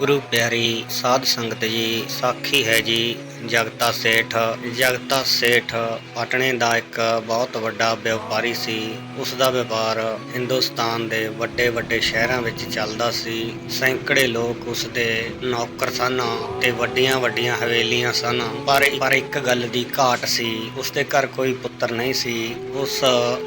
ਗੁਰੂ ਪਿਆਰੀ ਸਾਧ ਸੰਗਤ ਜੀ ਸਾਖੀ ਹੈ ਜੀ। ਜਗਤਾ ਸੇਠ ਜਗਤਾ ਸੇਠ ਪਟਨੇ ਦਾ ਇੱਕ ਬਹੁਤ ਵੱਡਾ ਵਪਾਰੀ ਸੀ। ਉਸ ਦਾ ਵਪਾਰ ਹਿੰਦੁਸਤਾਨ ਦੇ ਵੱਡੇ ਵੱਡੇ ਸ਼ਹਿਰਾਂ ਵਿੱਚ ਚੱਲਦਾ ਸੀ। ਸੈਂਕੜੇ ਲੋਕ ਉਸ ਦੇ ਨੌਕਰ ਸਨ ਤੇ ਵੱਡੀਆਂ ਵੱਡੀਆਂ ਹਵੇਲੀਆਂ ਸਨ। ਪਰ ਪਰ ਇੱਕ ਗੱਲ ਦੀ ਘਾਟ ਸੀ, ਉਸ ਦੇ ਘਰ ਕੋਈ ਪੁੱਤਰ ਨਹੀਂ ਸੀ। ਉਸ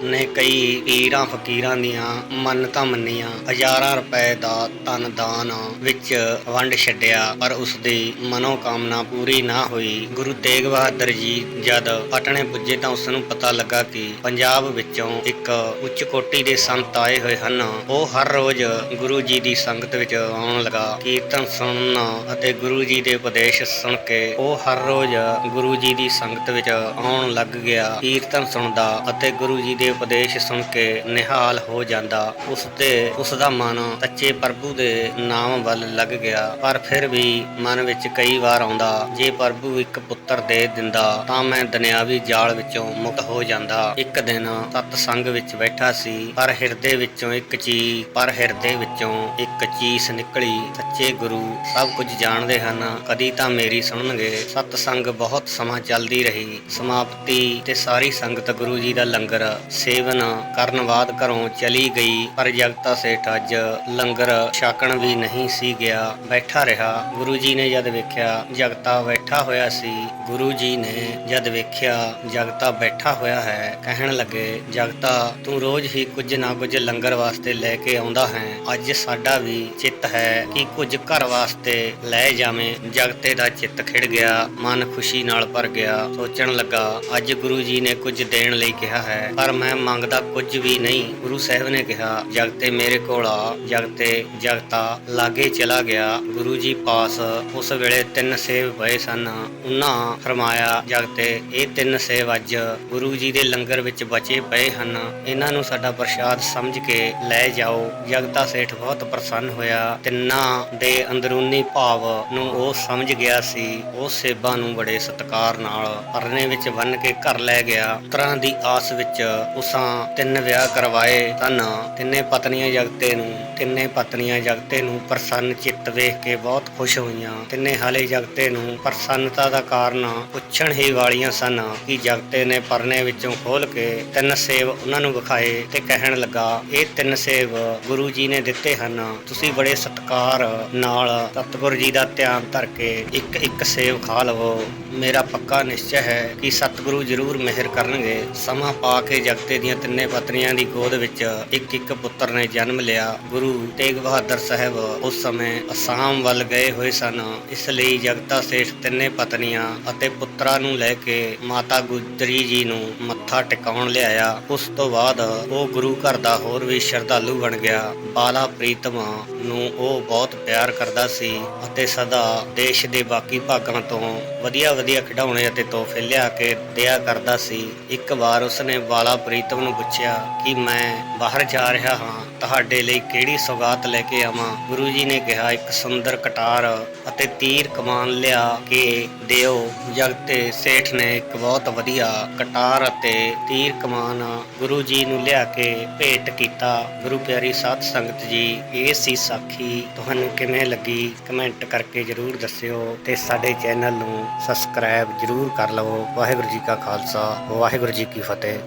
ਨੇ ਕਈ ਪੀਰਾਂ ਫਕੀਰਾਂ ਦੀਆਂ ਮੰਨਤਾਂ ਮੰਨੀਆਂ। ਹਜ਼ਾਰਾਂ ਰੁਪਏ ਦਾ ਧਨ ਦਾਨ ਵਿੱਚ ਵੰਡ ਛੱਡਿਆ, ਪਰ ਉਸ ਦੀ ਮਨੋਕਾਮਨਾ ਪੂਰੀ ਨਾ ਹੋਈ। ਗੁਰੂ ਤੇਗ ਬਹਾਦਰ ਜੀ ਜਦ ਪਟਨੇ ਪੁੱਜੇ ਤਾਂ ਉਸ ਨੂੰ ਪਤਾ ਲੱਗਾ ਕਿ ਪੰਜਾਬ ਵਿੱਚੋਂ ਇੱਕ ਉੱਚ ਕੋਟੀ ਦੇ ਸੰਤ ਆਏ ਹੋਏ ਹਨ। ਉਹ ਹਰ ਰੋਜ਼ ਗੁਰੂ ਜੀ ਦੀ ਸੰਗਤ ਵਿੱਚ ਆਉਣ ਲਗਾ। ਕੀਰਤਨ ਸੁਣਨ ਅਤੇ ਗੁਰੂ ਜੀ ਦੇ ਉਪਦੇਸ਼ ਸੁਣ ਕੇ ਉਹ ਹਰ ਰੋਜ਼ ਗੁਰੂ ਜੀ ਦੀ ਸੰਗਤ ਵਿੱਚ ਆਉਣ ਲੱਗ ਗਿਆ। ਕੀਰਤਨ ਸੁਣਦਾ ਅਤੇ ਗੁਰੂ ਜੀ ਦੇ ਉਪਦੇਸ਼ ਸੁਣ ਕੇ ਨਿਹਾਲ ਹੋ ਜਾਂਦਾ। ਉਸ ਤੇ ਉਸ ਦਾ ਮਨ ਸੱਚੇ ਪ੍ਰਭੂ ਦੇ ਨਾਮ ਵੱਲ ਲੱਗ ਗਿਆ। ਪਰ ਫਿਰ ਵੀ ਮਨ ਵਿੱਚ ਕਈ ਵਾਰ ਆਉਂਦਾ, ਜੇ ਪ੍ਰਭੂ ਇੱਕ ਪੁੱਤਰ ਦੇ ਦਿੰਦਾ ਤਾਂ ਮੈਂ ਦੁਨਿਆਵੀ ਜਾਲ ਵਿੱਚੋਂ ਮੁਕਤ ਹੋ ਜਾਂਦਾ। ਇੱਕ ਦਿਨ ਸਤ ਸੰਗ ਵਿੱਚ ਬੈਠਾ ਸੀ, ਪਰ ਹਿਰਦੇ ਵਿੱਚੋਂ ਇੱਕ ਚੀਜ਼, ਪਰ ਹਿਰਦੇ ਵਿੱਚੋਂ ਇੱਕ ਚੀਸ ਨਿਕਲੀ। ਸੱਚੇ ਗੁਰੂ ਸਭ ਕੁਝ ਜਾਣਦੇ ਹਨ, ਕਦੀ ਤਾਂ ਮੇਰੀ ਸੁਣਨਗੇ। ਸਤ ਸੰਗ ਬਹੁਤ ਸਮਾਂ ਚੱਲਦੀ ਰਹੀ। ਸਮਾਪਤੀ ਤੇ ਸਾਰੀ ਸੰਗਤ ਗੁਰੂ ਜੀ ਦਾ ਲੰਗਰ ਸੇਵਨ ਕਰਨ ਬਾਅਦ ਘਰੋਂ ਚਲੀ ਗਈ। ਪਰ ਜਗਤਾ ਸੇਠ ਅੱਜ ਲੰਗਰ ਛਕਣ ਵੀ ਨਹੀਂ ਸੀ ਗਿਆ, ਬੈਠਾ ਰਿਹਾ। ਗੁਰੂ ਜੀ ਨੇ ਜਦ ਵੇਖਿਆ, ਜਗਤਾ ਬੈਠਾ ਹੋਇਆ ਸੀ, ਗੁਰੂ ਜੀ ਨੇ ਜਦ ਵੇਖਿਆ ਜਗਤਾ ਬੈਠਾ ਹੋਇਆ ਹੈ, ਕਹਿਣ ਲੱਗੇ, ਜਗਤਾ, ਤੂੰ ਰੋਜ਼ ਹੀ ਕੁਝ ਨਾ ਕੁਝ ਲੰਗਰ ਵਾਸਤੇ ਲੈ ਕੇ ਆਉਂਦਾ ਹੈ। ਅੱਜ ਸਾਡਾ ਵੀ ਚਿੱਤ ਹੈ ਕਿ ਕੁਝ ਘਰ ਵਾਸਤੇ ਲੈ ਜਾਵੇਂ। ਜਗਤੇ ਦਾ ਚਿੱਤ ਖਿੜ ਗਿਆ, ਮਨ ਖੁਸ਼ੀ ਨਾਲ ਭਰ ਗਿਆ। ਸੋਚਣ ਲੱਗਾ, ਅੱਜ ਗੁਰੂ ਜੀ ਨੇ ਕੁਝ ਦੇਣ ਲਈ ਕਿਹਾ ਹੈ, ਪਰ ਮੈਂ ਮੰਗਦਾ ਕੁਝ ਵੀ ਨਹੀਂ। ਗੁਰੂ ਸਾਹਿਬ ਨੇ ਕਿਹਾ, ਜਗਤੇ ਮੇਰੇ ਕੋਲ ਆ। ਜਗਤੇ, ਜਗਤਾ, ਲਾਗੇ ਚਲਾ ਗਿਆ। ਗੁਰੂ ਜੀ ਪਾਸ ਉਸ ਵੇਲੇ ਤਿੰਨ ਸੇਬ ਪਏ ਸਨ। ਉਹਨਾਂ ਫਰਮਾਇਆ, ਜਗਤੇ ਇਹ ਤਿੰਨ ਸੇਬ ਅੱਜ ਗੁਰੂ ਜੀ ਦੇ ਲੰਗਰ ਵਿੱਚ ਬਚੇ ਪਏ ਹਨ। ਇਹਨਾਂ ਨੂੰ ਸਾਡਾ ਪ੍ਰਸ਼ਾਦ ਸਮਝ ਕੇ ਲੈ ਜਾਓ। ਜਗਤਾ ਸੇਠ ਬਹੁਤ ਪ੍ਰਸੰਨ ਹੋਇਆ। ਤਿੰਨਾਂ ਦੇ ਅੰਦਰੂਨੀ ਭਾਵ ਨੂੰ ਉਹ ਸਮਝ ਗਿਆ ਸੀ। ਉਹ ਸੇਬਾਂ ਨੂੰ ਬੜੇ ਸਤਿਕਾਰ ਨਾਲ ਪਰਨੇ ਵਿੱਚ ਬੰਨ ਕੇ ਘਰ ਲੈ ਗਿਆ। ਤਰ੍ਹਾਂ ਦੀ ਆਸ ਵਿੱਚ ਉਸਾਂ ਤਿੰਨ ਵਿਆਹ ਕਰਵਾਏ। ਸਨ ਤਿੰਨੇ ਪਤਨੀਆਂ ਜਗਤੇ ਨੂੰ, ਤਿੰਨੇ ਪਤਨੀਆਂ ਜਗਤੇ ਨੂੰ ਪ੍ਰਸੰਨ ਚਿੱਤ ਵੇਖ ਕੇ ਬਹੁਤ ਖੁਸ਼ ਹੋਈਆਂ। ਤਿੰਨੇ ਹਾਲੇ ਜਗਤੇ ਨੂੰ ਪ੍ਰਸੰਨਤਾ ਦਾ ਕਾਰਨ ਪੁੱਛਣ ਹੀ ਵਾਲੀਆਂ ਸਨ ਕਿ ਜਗਤੇ ਨੇ ਪਰਨੇ ਵਿੱਚੋਂ ਖੋਲ ਕੇ ਤਿੰਨ ਸੇਬ ਉਹਨਾਂ ਨੂੰ ਵਿਖਾਏ ਤੇ ਕਹਿਣ ਲੱਗਾ, ਇਹ ਤਿੰਨ ਸੇਬ ਗੁਰੂ ਜੀ ਨੇ ਦਿੱਤੇ ਹਨ। ਤੁਸੀਂ ਬੜੇ ਸਤਿਕਾਰ ਨਾਲ ਸਤਿਗੁਰ ਜੀ ਦਾ ਧਿਆਨ ਧਰ ਕੇ ਇੱਕ ਇੱਕ ਸੇਬ ਖਾ ਲਵੋ। ਮੇਰਾ ਪੱਕਾ ਨਿਸ਼ਚੈ ਹੈ ਕਿ ਸਤਿਗੁਰੂ ਜ਼ਰੂਰ ਮਿਹਰ ਕਰਨਗੇ। ਸਮਾਂ ਪਾ ਕੇ ਜਗਤੇ ਦੀਆਂ ਤਿੰਨੇ ਪਤਨੀਆਂ ਦੀ ਗੋਦ ਵਿੱਚ ਇੱਕ ਇੱਕ ਪੁੱਤਰ ਨੇ ਜਨਮ ਲਿਆ। ਗੁਰੂ ਤੇਗ ਬਹਾਦਰ ਸਾਹਿਬ ਉਸ ਸਮੇਂ ਅਸਾਮ ਵੱਲ ਗਏ ਹੋਏ ਸਨ। ਇਸ ਲਈ ਜਗਤਾ ਸੇਠ ਤਿੰਨੇ ਪਤਨੀ ਪਤਨੀਆਂ ਅਤੇ ਪੁੱਤਰਾਂ ਨੂੰ ਲੈ ਕੇ ਮਾਤਾ ਗੁਜਰੀ ਜੀ ਨੂੰ ਮੱਥਾ ਟਿਕਾਉਣ ਲਿਆਇਆ। ਉਸ ਤੋਂ ਬਾਅਦ ਉਹ ਗੁਰੂ ਘਰ ਦਾ ਹੋਰ ਵੀ ਸ਼ਰਧਾਲੂ ਬਣ ਗਿਆ। ਬਾਲਾ ਪ੍ਰੀਤਮ ਨੂੰ ਉਹ ਬਹੁਤ ਪਿਆਰ ਕਰਦਾ ਸੀ ਅਤੇ ਸਦਾ ਦੇਸ਼ ਦੇ ਬਾਕੀ ਭਾਗਾਂ ਤੋਂ ਵਧੀਆ ਵਧੀਆ ਖਿਡੌਣੇ ਅਤੇ ਤੋਹਫੇ ਲਿਆ ਕੇ ਦਿਆ ਕਰਦਾ ਸੀ। ਇੱਕ ਵਾਰ ਉਸਨੇ ਬਾਲਾ ਪ੍ਰੀਤਮ ਨੂੰ ਪੁੱਛਿਆ ਕਿ ਮੈਂ ਬਾਹਰ ਜਾ ਰਿਹਾ ਹਾਂ, ਤੁਹਾਡੇ ਲਈ ਕਿਹੜੀ ਸੌਗਾਤ ਲੈ ਕੇ ਆਵਾਂ? ਗੁਰੂ ਜੀ ਨੇ ਕਿਹਾ, ਇੱਕ ਸੁੰਦਰ ਕਟਾਰ ਅਤੇ ਤੀਰ ਕਮਾਨ ਲਿਆ ਕੇ ਦਿਓ। ਜਗਤੇ ਸੇਠ ਨੇ ਇੱਕ ਬਹੁਤ ਵਧੀਆ ਕਟਾਰ ਅਤੇ ਤੀਰ ਕਮਾਨ ਗੁਰੂ ਜੀ ਨੂੰ ਲਿਆ ਕੇ ਭੇਟ ਕੀਤਾ। ਗੁਰੂ ਪਿਆਰੀ ਸਾਧ ਸੰਗਤ ਜੀ, ਇਹ ਸੀ ਸਾਖੀ। ਤੁਹਾਨੂੰ ਕਿਵੇਂ ਲੱਗੀ? ਕਮੈਂਟ ਕਰਕੇ ਜਰੂਰ ਦੱਸਿਓ ਤੇ ਸਾਡੇ ਚੈਨਲ ਨੂੰ ਸਬਸਕ੍ਰਾਈਬ ਜਰੂਰ ਕਰ ਲਵੋ। ਵਾਹਿਗੁਰੂ ਜੀ ਕਾ ਖਾਲਸਾ, ਵਾਹਿਗੁਰੂ ਜੀ ਕੀ ਫਤਿਹ।